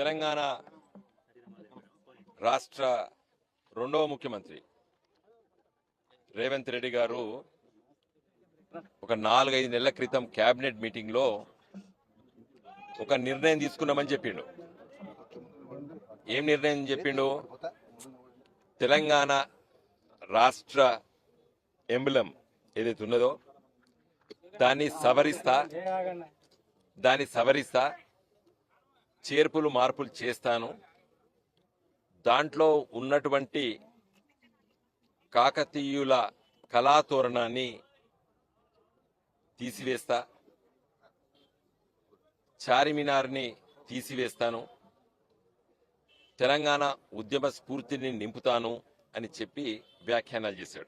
తెలంగాణ రాష్ట్ర రెండవ ముఖ్యమంత్రి రేవంత్ రెడ్డి గారు ఒక నాలుగైదు నెలల క్రితం క్యాబినెట్ మీటింగ్లో ఒక నిర్ణయం తీసుకున్నామని చెప్పిండు. ఏం నిర్ణయం చెప్పిండు? తెలంగాణ రాష్ట్ర ఎంబులం ఏదైతే ఉన్నదో దాన్ని సవరిస్తా దాన్ని సవరిస్తా చేర్పులు మార్పులు చేస్తాను. దాంట్లో ఉన్నటువంటి కాకతీయుల కళాతోరణాన్ని తీసివేస్తా. చారిమినార్ని తీసివేస్తాను. తెలంగాణ ఉద్యమ స్ఫూర్తిని నింపుతాను అని చెప్పి వ్యాఖ్యానాలు చేశాడు.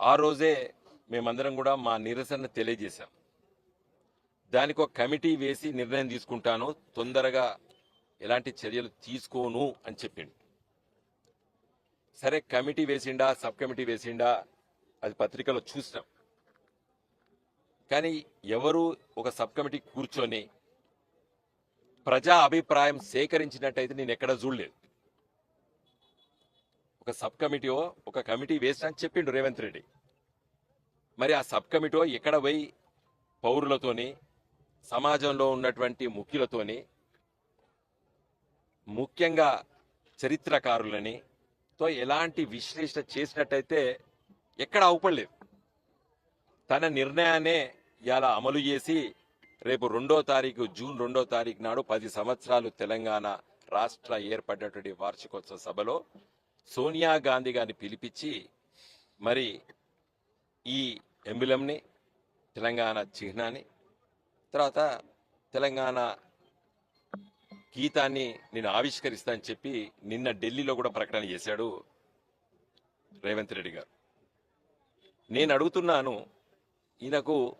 ఆ రోజే మేమందరం కూడా మా నిరసన తెలియజేశాం. దానికి ఒక కమిటీ వేసి నిర్ణయం తీసుకుంటాను. తొందరగా ఎలాంటి చర్యలు తీసుకోను అని చెప్పిండు. సరే కమిటీ వేసిండా సబ్ కమిటీ వేసిండా అది పత్రికలో చూసినాం. కానీ ఎవరు ఒక సబ్ కమిటీ కూర్చొని ప్రజా అభిప్రాయం సేకరించినట్టయితే నేను ఎక్కడ చూడలేదు. ఒక సబ్ కమిటీయో ఒక కమిటీ వేసినా అని చెప్పిండు రేవంత్ రెడ్డి. మరి ఆ సబ్ కమిటీ ఎక్కడ పోయి పౌరులతోని సమాజంలో ఉన్నటువంటి ముఖ్యులతోని ముఖ్యంగా చరిత్రకారులని తో ఎలాంటి విశ్లేషణ చేసినట్టయితే ఎక్కడ అవపడలేదు తన నిర్ణయాన్నే ఇలా అమలు చేసి రేపు రెండో తారీఖు జూన్ రెండో తారీఖు నాడు పది సంవత్సరాలు తెలంగాణ రాష్ట్ర ఏర్పడినటువంటి వార్షికోత్సవ సభలో సోనియా గాంధీ గారిని పిలిపించి మరి ఈ ఎంబులంని తెలంగాణ చిహ్నాన్ని తర్వాత తెలంగాణ గీతాన్ని నేను ఆవిష్కరిస్తా అని చెప్పి నిన్న ఢిల్లీలో కూడా ప్రకటన చేశాడు రేవంత్ రెడ్డి గారు. నేను అడుగుతున్నాను ఈయనకు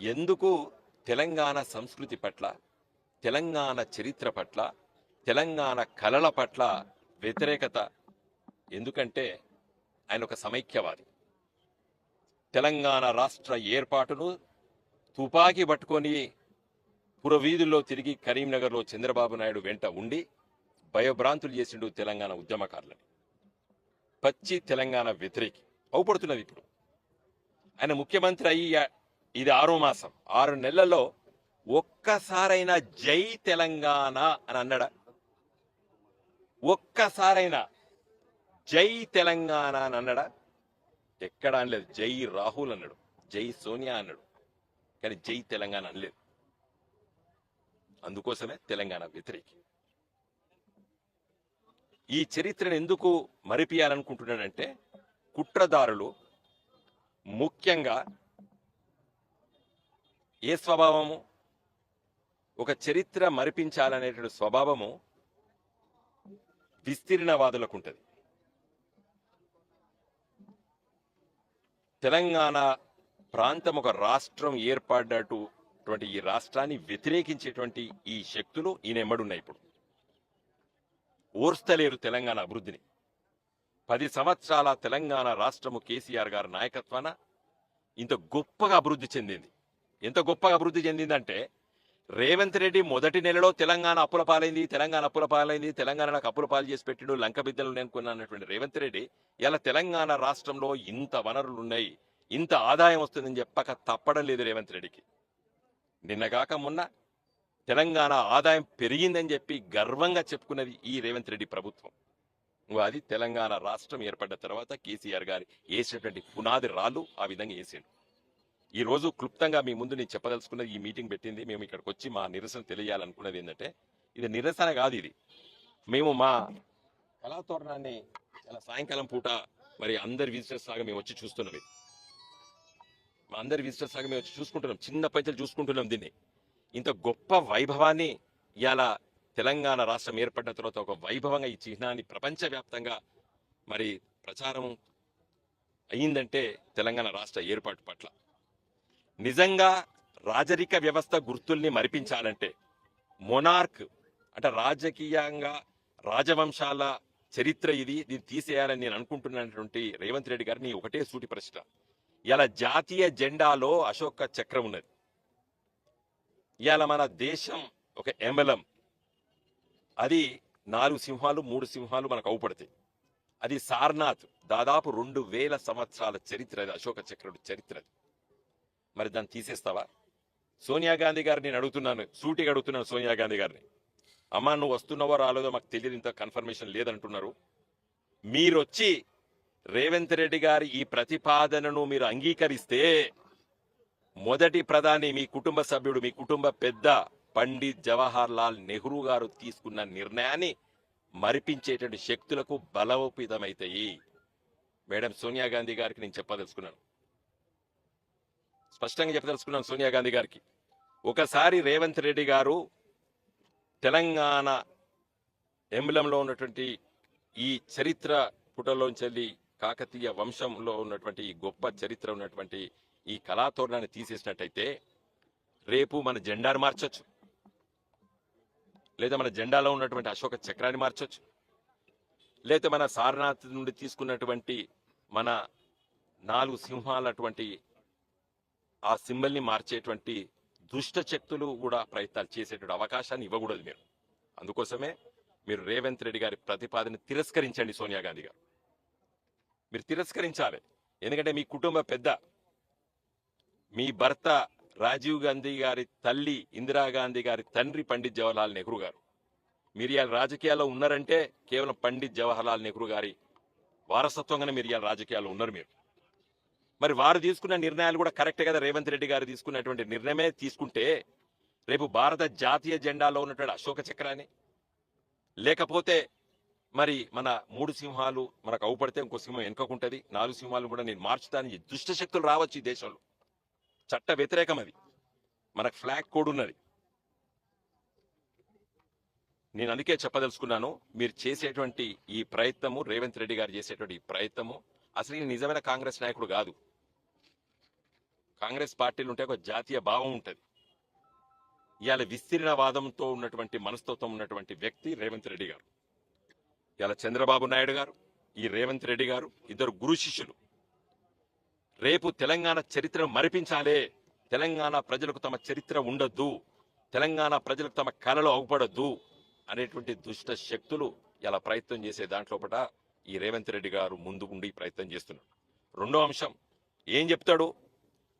ఎందుకు తెలంగాణ సంస్కృతి పట్ల తెలంగాణ చరిత్ర పట్ల తెలంగాణ కళల పట్ల వ్యతిరేకత? ఎందుకంటే ఆయన ఒక సమైక్యవాది. తెలంగాణ రాష్ట్ర ఏర్పాటును తుపాకీ పట్టుకొని పురవీధుల్లో తిరిగి కరీంనగర్లో చంద్రబాబు నాయుడు వెంట ఉండి భయభ్రాంతులు చేసిండు తెలంగాణ ఉద్యమకారులని. పచ్చి తెలంగాణ వ్యతిరేకి అవుపడుతున్నది ఇప్పుడు. ఆయన ముఖ్యమంత్రి అయ్యి ఇది ఆరో మాసం. ఆరు నెలల్లో ఒక్కసారైనా జై తెలంగాణ అని అన్నాడా? ఒక్కసారైనా జై తెలంగాణ అని అన్నాడా? ఎక్కడ అనలేదు. జై రాహుల్ అన్నాడు. జై సోనియా అన్నాడు. కానీ జై తెలంగాణ అనలేదు అందుకోసమే తెలంగాణ వ్యతిరేకి. ఈ చరిత్రను ఎందుకు మరిపియాలనుకుంటున్నాడంటే కుట్రదారులు ముఖ్యంగా ఏ స్వభావము? ఒక చరిత్ర మరిపించాలనేటువంటి స్వభావము విస్తీర్ణవాదులకు ఉంటుంది. తెలంగాణ ప్రాంతం ఒక రాష్ట్రం ఏర్పడ్డటువంటి ఈ రాష్ట్రాన్ని వ్యతిరేకించేటువంటి ఈ శక్తులు ఈయన ఎమ్మడున్నాయి ఇప్పుడు. ఓర్స్తలేరు తెలంగాణ అభివృద్ధిని. పది సంవత్సరాల తెలంగాణ రాష్ట్రము కేసీఆర్ గారి నాయకత్వాన ఇంత గొప్పగా అభివృద్ధి చెందింది. ఎంత గొప్పగా అభివృద్ధి చెందిందంటే రేవంత్ రెడ్డి మొదటి నెలలో తెలంగాణ అప్పుల పాలైంది తెలంగాణ అప్పుల పాలైంది తెలంగాణ అప్పుల పాలు చేసి పెట్టిడు లంక బిద్దలు అనుకున్నటువంటి రేవంత్ రెడ్డి ఇలా తెలంగాణ రాష్ట్రంలో ఇంత వనరులు ఉన్నాయి ఇంత ఆదాయం వస్తుందని చెప్పక తప్పడం లేదు రేవంత్ రెడ్డికి. నిన్నగాక మొన్న తెలంగాణ ఆదాయం పెరిగిందని చెప్పి గర్వంగా చెప్పుకున్నది ఈ రేవంత్ రెడ్డి ప్రభుత్వం. ఇంకో అది తెలంగాణ రాష్ట్రం ఏర్పడ్డ తర్వాత కేసీఆర్ గారి వేసినటువంటి పునాది రాళ్ళు ఆ విధంగా వేసాడు. ఈ రోజు క్లుప్తంగా మీ ముందు నేను చెప్పదలుచుకున్నది ఈ మీటింగ్ పెట్టింది. మేము ఇక్కడికి వచ్చి మా నిరసన తెలియాలనుకున్నది ఏంటంటే ఇది నిరసన కాదు ఇది. మేము మా కళాతోరణాన్ని చాలా సాయంకాలం పూట మరి అందరి విజిటర్స్ లాగా మేము వచ్చి చూస్తున్నాం ఇది. మా అందరి విజిటర్స్ లాగా మేము వచ్చి చూసుకుంటున్నాం. చిన్న పైసలు చూసుకుంటున్నాం దీన్ని. ఇంత గొప్ప వైభవాన్ని ఇలా తెలంగాణ రాష్ట్రం ఏర్పడిన తర్వాత ఒక వైభవంగా ఈ చిహ్నాన్ని ప్రపంచవ్యాప్తంగా మరి ప్రచారం అయిందంటే తెలంగాణ రాష్ట్ర ఏర్పాటు పట్ల. నిజంగా రాజరిక వ్యవస్థ గుర్తుల్ని మరిపించాలంటే మొనార్క్ అంటే రాజకీయంగా రాజవంశాల చరిత్ర ఇది. దీన్ని తీసేయాలని నేను అనుకుంటున్నటువంటి రేవంత్ రెడ్డి గారిని ఒకటే సూటి ప్రశ్న. ఇలా జాతీయ జెండాలో అశోక చక్రం ఉన్నది. ఇలా మన దేశం ఒక ఎంబలం అది నాలుగు సింహాలు మూడు సింహాలు మనకు అవుపడతాయి. అది సార్నాథ్ దాదాపు రెండు వేల సంవత్సరాల చరిత్ర అది అశోక చక్రుడు చరిత్ర అది. మరి దాన్ని తీసేస్తావా? సోనియా గాంధీ గారిని నేను అడుగుతున్నాను సూటిగా అడుగుతున్నాను సోనియా గాంధీ గారిని. అమ్మా నువ్వు వస్తున్నావో రాలేదో మాకు తెలియదు ఇంత కన్ఫర్మేషన్ లేదంటున్నారు. మీరు వచ్చి రేవంత్ రెడ్డి గారి ఈ ప్రతిపాదనను మీరు అంగీకరిస్తే మొదటి ప్రధాని మీ కుటుంబ సభ్యుడు మీ కుటుంబ పెద్ద పండిత్ జవహర్ లాల్ నెహ్రూ గారు తీసుకున్న నిర్ణయాన్ని మరిపించేటువంటి శక్తులకు బలోపేతమవుతాయి మేడం సోనియా గాంధీ గారికి నేను చెప్పదలుచుకున్నాను. స్పష్టంగా చెప్పదలుచుకున్నాను సోనియా గాంధీ గారికి. ఒకసారి రేవంత్ రెడ్డి గారు తెలంగాణ ఎంబలంలో ఉన్నటువంటి ఈ చరిత్ర పుటలోంచెల్లి కాకతీయ వంశంలో ఉన్నటువంటి ఈ గొప్ప చరిత్ర ఉన్నటువంటి ఈ కళాతోరణాన్ని తీసేసినట్టయితే రేపు మన జెండాను మార్చొచ్చు. లేదా మన జెండాలో ఉన్నటువంటి అశోక చక్రాన్ని మార్చొచ్చు. లేదా మన సారనాథ్ నుండి తీసుకున్నటువంటి మన నాలుగు సింహాలటువంటి ఆ సింబల్ని మార్చేటువంటి దుష్ట శక్తులు కూడా ప్రయత్నాలు చేసేటువంటి అవకాశాన్ని ఇవ్వకూడదు మీరు. అందుకోసమే మీరు రేవంత్ రెడ్డి గారి ప్రతిపాదన తిరస్కరించండి సోనియా గాంధీ గారు. మీరు తిరస్కరించాలి. ఎందుకంటే మీ కుటుంబ పెద్ద. మీ భర్త రాజీవ్ గాంధీ గారి తల్లి ఇందిరాగాంధీ గారి తండ్రి పండిత్ జవహర్లాల్ నెహ్రూ గారు. మీరు ఇవాళ రాజకీయాల్లో ఉన్నారంటే కేవలం పండిత్ జవహర్లాల్ నెహ్రూ గారి వారసత్వంగానే మీరు ఇవాళ రాజకీయాల్లో ఉన్నారు మీరు. మరి వారు తీసుకున్న నిర్ణయాలు కూడా కరెక్ట్ కదా రేవంత్ రెడ్డి గారు తీసుకున్నటువంటి నిర్ణయమే తీసుకుంటే రేపు భారత జాతీయ జెండాలో ఉన్నటువంటి అశోక చక్రాన్ని లేకపోతే మరి మన మూడు సింహాలు మనకు అవుపడితే ఇంకో సింహం వెనుకకుంటుంది. నాలుగు సింహాలు కూడా నేను మార్చడానికి దుష్ట శక్తులు రావచ్చు ఈ దేశంలో. చట్ట వ్యతిరేకం అది. మనకు ఫ్లాగ్ కోడ్ ఉన్నది. నేను అందుకే చెప్పదలుచుకున్నాను మీరు చేసేటువంటి ఈ ప్రయత్నము రేవంత్ రెడ్డి గారు చేసేటువంటి ఈ ప్రయత్నము అసలు ఈయన నిజమైన కాంగ్రెస్ నాయకుడు కాదు. కాంగ్రెస్ పార్టీలు ఉంటే ఒక జాతీయ భావం ఉంటుంది. ఇవాళ విస్తీర్ణవాదంతో ఉన్నటువంటి మనస్తత్వం ఉన్నటువంటి వ్యక్తి రేవంత్ రెడ్డి గారు. ఇలా చంద్రబాబు నాయుడు గారు ఈ రేవంత్ రెడ్డి గారు ఇద్దరు గురు శిష్యులు. రేపు తెలంగాణ చరిత్రను మరిపించాలే. తెలంగాణ ప్రజలకు తమ చరిత్ర ఉండొద్దు. తెలంగాణ ప్రజలకు తమ కళలు అవుపడద్దు అనేటువంటి దుష్ట శక్తులు ఇలా ప్రయత్నం చేసే దాంట్లోపట ఈ రేవంత్ రెడ్డి గారు ముందు ఉండి ప్రయత్నం చేస్తున్నాడు రెండో అంశం ఏం చెప్తాడు?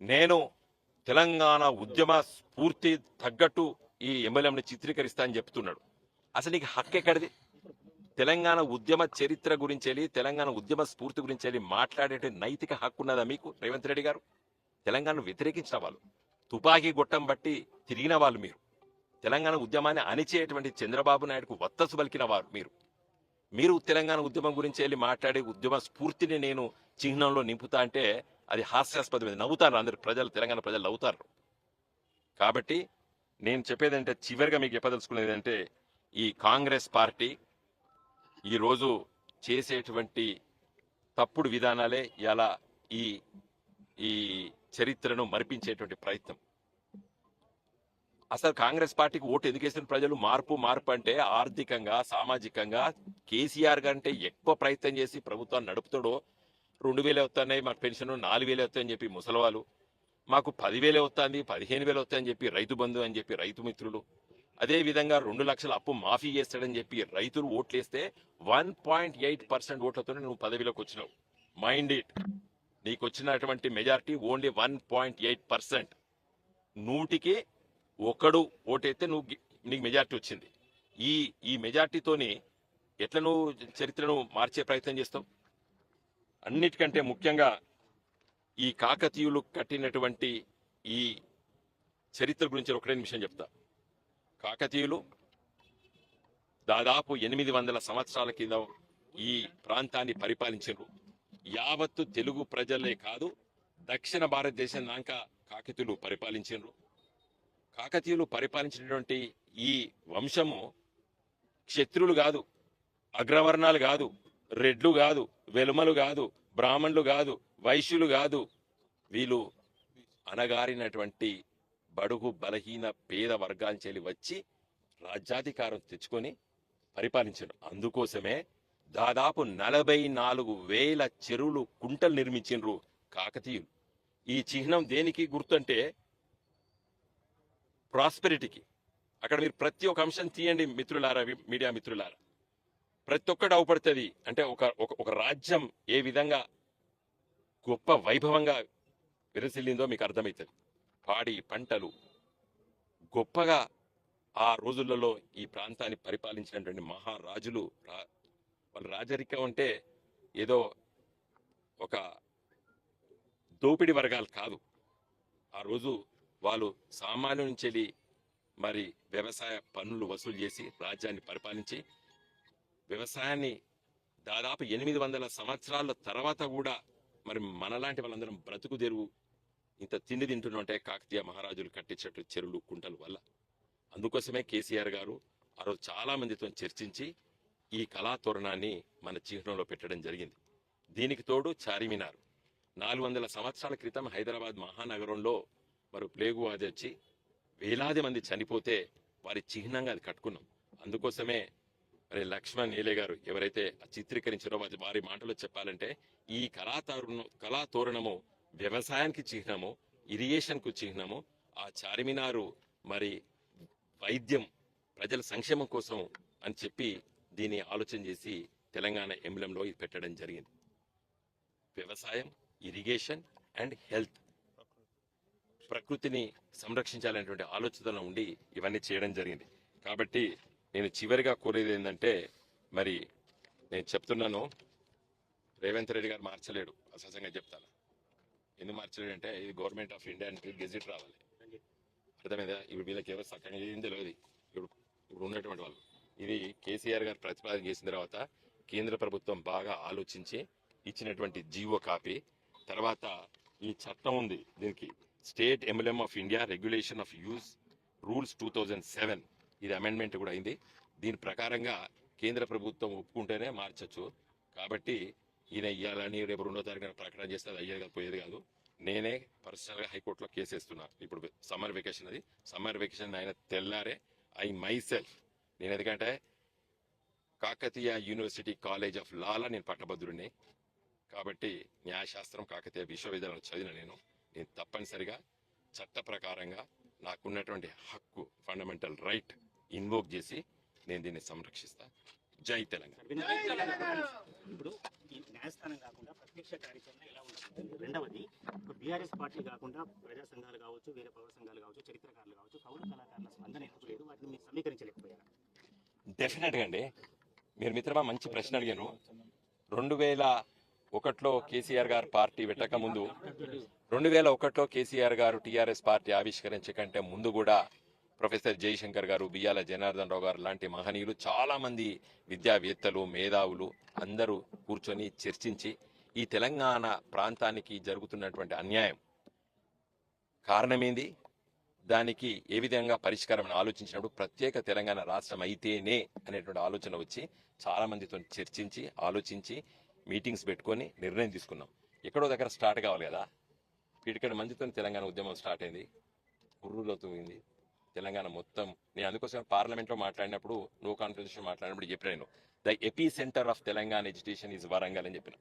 నేను తెలంగాణ ఉద్యమ స్ఫూర్తి తగ్గట్టు ఈ ఎమ్మెల్యేని చిత్రీకరిస్తా అని చెప్తున్నాడు. అసలు నీకు హక్కు ఎక్కడిది? తెలంగాణ ఉద్యమ చరిత్ర గురించి తెలంగాణ ఉద్యమ స్ఫూర్తి గురించి వెళ్ళి మాట్లాడే నైతిక హక్కు ఉన్నదా మీకు రేవంత్ రెడ్డి గారు? తెలంగాణను వ్యతిరేకించిన వాళ్ళు. తుపాకీ గొట్టం బట్టి తిరిగిన వాళ్ళు మీరు. తెలంగాణ ఉద్యమాన్ని అణిచేటువంటి చంద్రబాబు నాయుడుకు వత్తసు పలికిన వారు మీరు. మీరు తెలంగాణ ఉద్యమం గురించి వెళ్ళి మాట్లాడే ఉద్యమ స్ఫూర్తిని నేను చిహ్నంలో నింపుతా అంటే అది హాస్యాస్పదమైంది. నవ్వుతారు అందరు ప్రజలు తెలంగాణ ప్రజలు నవ్వుతారు. కాబట్టి నేను చెప్పేదంటే చివరిగా మీకు చెప్పదలుచుకునేది అంటే ఈ కాంగ్రెస్ పార్టీ ఈరోజు చేసేటువంటి తప్పుడు విధానాలే ఇలా ఈ ఈ చరిత్రను మరిపించేటువంటి ప్రయత్నం. అసలు కాంగ్రెస్ పార్టీకి ఓటు ఎందుకేసిన ప్రజలు? మార్పు మార్పు అంటే ఆర్థికంగా సామాజికంగా కేసీఆర్ కంటే ఎక్కువ ప్రయత్నం చేసి ప్రభుత్వాన్ని నడుపుతాడో రెండు వేలు వస్తున్నాయి మాకు పెన్షన్ నాలుగు వేలు వస్తాయని చెప్పి ముసలవాళ్ళు మాకు పదివేలు వస్తుంది పదిహేను వేలు వస్తాయని చెప్పి రైతు బంధు అని చెప్పి రైతు మిత్రులు అదే విధంగా రెండు లక్షల అప్పు మాఫీ చేస్తాడని చెప్పి రైతులు ఓట్లేస్తే వన్ పాయింట్ ఎయిట్ పర్సెంట్ ఓట్లతో నువ్వు పదవిలోకి వచ్చినావు. మైండ్ ఇట్ నీకు వచ్చినటువంటి majority only one point eight percent నూటికి ఒకడు ఓటైతే నువ్వు నీకు మెజారిటీ వచ్చింది. ఈ ఈ మెజారిటీతోని ఎట్లా నువ్వు చరిత్రను మార్చే ప్రయత్నం చేస్తావు? అన్నిటికంటే ముఖ్యంగా ఈ కాకతీయులు కట్టినటువంటి ఈ చరిత్ర గురించి ఒకటే నిమిషం చెప్తా. కాకతీయులు. దాదాపు ఎనిమిది వందల సంవత్సరాల కింద ఈ ప్రాంతాన్ని పరిపాలించారు. యావత్తు తెలుగు ప్రజలే కాదు దక్షిణ భారతదేశం దాకా కాకతీయులు పరిపాలించారు. కాకతీయులు పరిపాలించినటువంటి ఈ వంశము క్షత్రులు కాదు అగ్రవర్ణాలు కాదు రెడ్లు కాదు వెలుమలు కాదు బ్రాహ్మణులు కాదు వైశ్యులు కాదు. వీళ్ళు అనగారినటువంటి బడుగు బలహీన పేద వర్గాంచెలి వచ్చి రాజ్యాధికారం తెచ్చుకొని పరిపాలించారు అందుకోసమే దాదాపు నలభై నాలుగు వేల చెరువులు కుంటలు నిర్మించిండ్రు కాకతీయులు. ఈ చిహ్నం దేనికి గుర్తంటే ప్రాస్పెరిటీకి. అక్కడ మీరు ప్రతి ఒక్క అంశం తీయండి మిత్రులారా మీడియా మిత్రులారా. ప్రతి ఒక్కటి అవపడుతుంది అంటే ఒక ఒక- ఒక రాజ్యం ఏ విధంగా గొప్ప వైభవంగా విరసిల్లిందో మీకు అర్థమవుతుంది. పాడి పంటలు గొప్పగా ఆ రోజులలో ఈ ప్రాంతాన్ని పరిపాలించినటువంటి మహారాజులు రా- వాళ్ళ రాజరికం అంటే ఏదో ఒక దోపిడి వర్గాలు కాదు. ఆ రోజు వాళ్ళు సామాన్యుల నుంచి వెళ్ళి మరి వ్యవసాయ పన్నులు వసూలు చేసి రాజ్యాన్ని పరిపాలించి వ్యవసాయాన్ని దాదాపు ఎనిమిది వందల సంవత్సరాల తర్వాత కూడా మరి మనలాంటి వాళ్ళందరం బ్రతుకు తెరువు ఇంత తిండి తింటున్నాం కాకతీయ మహారాజులు కట్టించట్టు చెరువులు కుంటల వల్ల. అందుకోసమే కేసీఆర్ గారు ఆ రోజు చాలా మందితో చర్చించి ఈ కళాతోరణాన్ని మన చిహ్నంలో పెట్టడం జరిగింది. దీనికి తోడు చారిమినార్. నాలుగు వందల సంవత్సరాల క్రితం హైదరాబాద్ మహానగరంలో మరి ప్లేగు వ్యాధి వచ్చి వేలాది మంది చనిపోతే వారి చిహ్నంగా అది కట్టుకున్నాం. అందుకోసమే మరి లక్ష్మణ్ నీలే గారు ఎవరైతే ఆ చిత్రీకరించారో వారి వారి మాటలో చెప్పాలంటే ఈ కళాతోరణం కళాతోరణము వ్యవసాయానికి చిహ్నము ఇరిగేషన్కు చిహ్నము ఆ చార్మినారు మరి వైద్యం ప్రజల సంక్షేమం కోసం అని చెప్పి దీన్ని ఆలోచన చేసి తెలంగాణ ఎంబ్లంలో ఇది పెట్టడం జరిగింది. వ్యవసాయం ఇరిగేషన్ అండ్ హెల్త్. ప్రకృతిని సంరక్షించాలనేటువంటి ఆలోచనలో ఉండి ఇవన్నీ చేయడం జరిగింది. కాబట్టి నేను చివరిగా కోరేది ఏంటంటే మరి నేను చెప్తున్నాను రేవంత్ రెడ్డి గారు మార్చలేడు అసహజంగా చెప్తాను. ఎందుకు మార్చలేడు అంటే ఇది గవర్నమెంట్ ఆఫ్ ఇండియా అని గెజిట్ రావాలి. అర్థమైందా? ఇప్పుడు వీళ్ళకి ఎవరు సక్కగా ఏం తెలియదు. ఇప్పుడు ఇప్పుడు ఉన్నటువంటి వాళ్ళు. ఇది కేసీఆర్ గారు ప్రతిపాదన చేసిన తర్వాత కేంద్ర ప్రభుత్వం బాగా ఆలోచించి ఇచ్చినటువంటి జీవో కాపీ తర్వాత ఈ చట్టం ఉంది దీనికి. State emblem of India regulation of use rules two thousand seven. ఇది అమెండ్మెంట్ కూడా అయింది. దీని ప్రకారంగా కేంద్ర ప్రభుత్వం ఒప్పుకుంటేనే మార్చచ్చు. కాబట్టి ఈయన ఇవ్వాలని రేపు రెండో తారీఖున ప్రకటన చేస్తే అది అయ్యేది కాదు పోయేది కాదు. నేనే పర్సనల్గా హైకోర్టులో కేసు వేస్తున్నా. ఇప్పుడు సమ్మర్ వెకేషన్ అది. సమ్మర్ వెకేషన్ ఆయన తెల్లారే ఐ మై సెల్ఫ్ నేను ఎందుకంటే కాకతీయ యూనివర్సిటీ కాలేజ్ ఆఫ్ లాలో నేను పట్టభద్రుడిని. కాబట్టి న్యాయశాస్త్రం కాకతీయ విశ్వవిద్యాలయంలో చదివిన నేను. నేను తప్పనిసరిగా చట్ట ప్రకారంగా నాకున్నటువంటి హక్కు ఫండమెంటల్ రైట్ ఇన్వోక్ చేసి నేను దీన్ని సంరక్షిస్తాను జై తెలంగాణ. ఇప్పుడు ఈ న్యాయస్థానం కాకుండా ప్రత్యక్ష ఎలా ఉంటుంది? రెండవది బీఆర్ఎస్ పార్టీ కాకుండా ప్రజా సంఘాలు కావచ్చు వేరే పౌర సంఘాలు కావచ్చు చరిత్రకారులు కావచ్చు పౌర కళాకారుల స్పందన ఎందుకు లేదు? వాటిని మీరు సమీకరించలేకపోయారు? డెఫినెట్గా అండి. మీరు మిత్రమా మంచి ప్రశ్న అడిగాను. రెండు వేల ఒకటిలో కేసీఆర్ గారు పార్టీ పెట్టక ముందు రెండు వేల ఒకటిలో కేసీఆర్ గారు టీఆర్ఎస్ పార్టీ ఆవిష్కరించే కంటే ముందు కూడా ప్రొఫెసర్ జయశంకర్ గారు బియ్యాల జనార్దన్ రావు గారు లాంటి మహనీయులు చాలామంది విద్యావేత్తలు మేధావులు అందరూ కూర్చొని చర్చించి ఈ తెలంగాణ ప్రాంతానికి జరుగుతున్నటువంటి అన్యాయం కారణమేంది? దానికి ఏ విధంగా పరిష్కారం ఆలోచించినప్పుడు ప్రత్యేక తెలంగాణ రాష్ట్రం అయితేనే అనేటువంటి ఆలోచన వచ్చి చాలా మందితో చర్చించి ఆలోచించి మీటింగ్స్ పెట్టుకొని నిర్ణయం తీసుకున్నాం. ఎక్కడో దగ్గర స్టార్ట్ కావాలి కదా. వీటికడ మందితో తెలంగాణ ఉద్యమం స్టార్ట్ అయింది. గుర్రులో తూగింది తెలంగాణ మొత్తం. నేను అందుకోసం పార్లమెంట్లో మాట్లాడినప్పుడు నో కాన్ఫరెన్స్ మాట్లాడినప్పుడు చెప్పిన నేను. The AP centre of Telangana education is Warangal అని చెప్పిన.